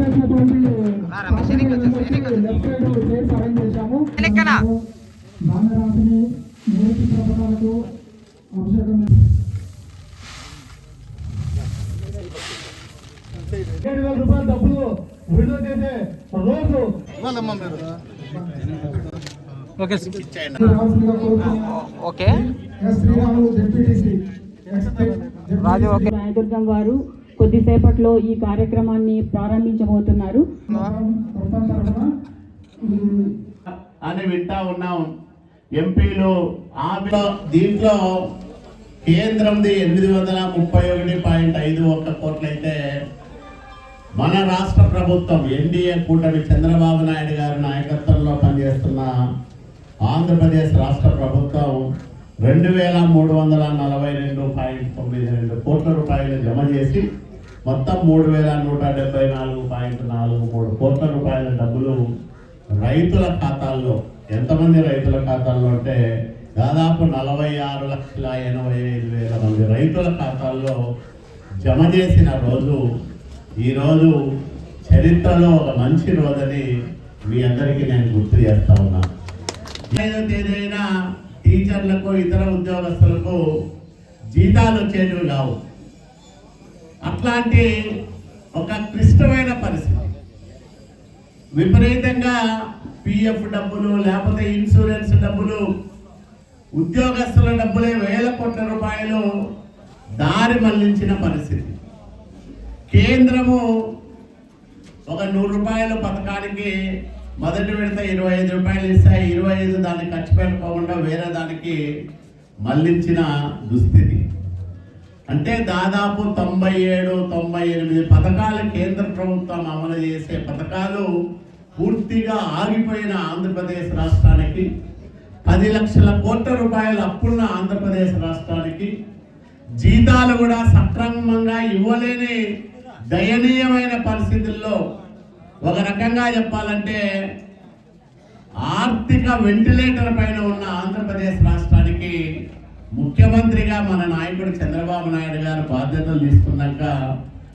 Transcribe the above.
చేసినటువంటి అభిషేకం ఏడు వేల రూపాయల డబ్బులు విడుదల చేసే రోజు రావాల్సిందిగా కోరుతున్నాము. ఓకే ఎక్స్ రాజు ఓకే రాయదుర్గం వారు కొద్దిసేపట్లో ఈ కార్యక్రమాన్ని ప్రారంభించబోతున్నారు. అని వింటా ఉన్నాం. ఎంపీలు ఆమెలో దీంట్లో కేంద్రంది ఎనిమిది వందల ముప్పై ఒకటి పాయింట్ ఐదు ఒక్క కోట్లయితే మన రాష్ట్ర ప్రభుత్వం ఎన్డీఏ కూటమి చంద్రబాబు నాయుడు గారి నాయకత్వంలో పనిచేస్తున్న ఆంధ్రప్రదేశ్ రాష్ట్ర ప్రభుత్వం రెండు వేల మూడు వందల నలభై రెండు పాయింట్ తొమ్మిది రెండు కోట్ల రూపాయలు జమ చేసి మొత్తం మూడు వేల నూట డెబ్బై నాలుగు పాయింట్ నాలుగు మూడు కోట్ల రూపాయల డబ్బులు రైతుల ఖాతాల్లో. ఎంతమంది రైతుల ఖాతాల్లో అంటే దాదాపు నలభై ఆరు లక్షల ఎనభై ఐదు వేల మంది రైతుల ఖాతాల్లో జమ చేసిన రోజు ఈరోజు చరిత్రలో ఒక మంచి రోజని మీ అందరికీ నేను గుర్తు చేస్తా ఉన్నా. ఐదో తేదీ టీచర్లకు ఇతర ఉద్యోగస్తులకు జీతాలు వచ్చేటివి కావు. అట్లాంటి ఒక క్లిష్టమైన పరిస్థితి. విపరీతంగా పిఎఫ్ డబ్బులు లేకపోతే ఇన్సూరెన్స్ డబ్బులు ఉద్యోగస్తుల డబ్బులే వేల కోట్ల రూపాయలు దారి మళ్ళించిన పరిస్థితి. కేంద్రము ఒక నూరు రూపాయల పథకానికి మొదటి విడత ఇరవై ఐదు రూపాయలు ఇస్తాయి ఇరవై ఐదు దాన్ని ఖర్చు పెట్టుకోకుండా వేరే దానికి మళ్ళించిన దుస్థితి. అంటే దాదాపు తొంభై ఏడు తొంభై ఎనిమిది పథకాలు కేంద్ర ప్రభుత్వం అమలు చేసే పథకాలు పూర్తిగా ఆగిపోయిన ఆంధ్రప్రదేశ్ రాష్ట్రానికి పది లక్షల కోట్ల రూపాయల అప్పున్న ఆంధ్రప్రదేశ్ రాష్ట్రానికి జీతాలు కూడా సక్రమంగా ఇవ్వలేని దయనీయమైన పరిస్థితుల్లో ఒక రకంగా చెప్పాలంటే ఆర్థిక వెంటిలేటర్ పైన ఉన్న ఆంధ్రప్రదేశ్ రాష్ట్రానికి ముఖ్యమంత్రిగా మన నాయకుడు చంద్రబాబు నాయుడు గారు బాధ్యతలు తీసుకున్నాక